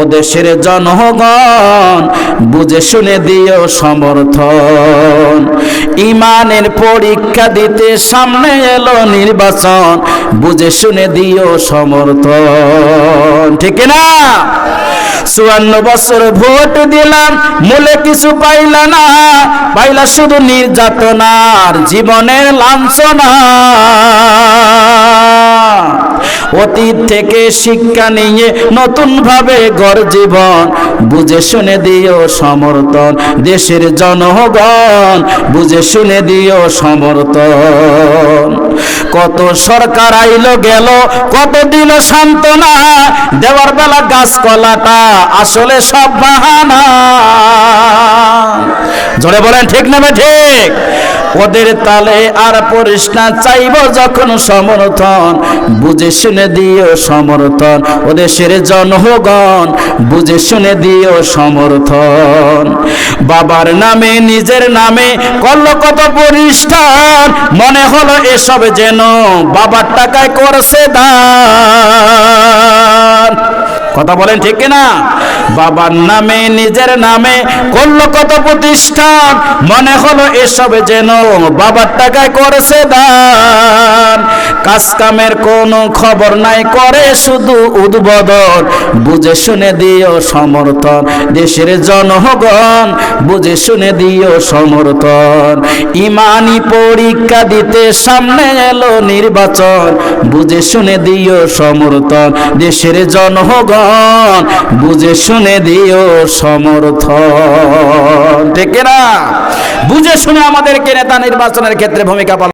ও দেশের জনগণ, বুঝে শুনে দিও সমর্থন। ইমানের পরীক্ষা দিতে সামনে এলো নির্বাচন, বুঝে শুনে দিও সমর্থন। ঠিক না চুয়ান্ন বছর ভোট দিলাম, মূলে কিছু পাইলা না, পাইলা শুধু নির্যাতনার জীবনের লাঞ্ছনা। অতীত থেকে শিক্ষা নিয়ে নতুন ভাবে গড় জীবন বুঝে শুনে দিও সমর্থন দেশের জনগণ। বুঝে শুনে দিও সমর্থন। কত সরকার আইলো গেল কত দিল সান্ত্বনা। দেওয়ার বেলা গাছকলাটা আসলে সব বাহানা। জোরে বলেন, ঠিক না ঠিক? ওদের তালে আর পড়িস না চাইব যখন সমর্থন। বুঝে শুনে দিও সমর্থন ও দেশের জনগণ। বুঝে শুনে দিও সমর্থন। বাবার নামে, নিজের নামে করল কত পরিষ্ঠান মনে হলো এসব যেন বাবার টাকায় করছে দান। কথা বলেন ঠিক কিনা? বাবার নামে, নিজের নামে করল কত প্রতিষ্ঠান? মনে হলো এসব যেন বাবার টাকায় করেছে দান। কাজ কামের কোনো খবর নাই, করে শুধু উদ্বোধন। বুঝে শুনে দিও সমর্থন, দেশের জনগণ। বুঝে শুনে দিও সমর্থন। ইমানি পরীক্ষা দিতে সামনে এলো নির্বাচন। বুঝে শুনে দিও সমর্থন, দেশের জনগণ। বুঝে শুনে দিও সমর্থন। ঠিক না বুঝে শুনে আমাদেরকে নেতা নির্বাচনের ক্ষেত্রে ভূমিকা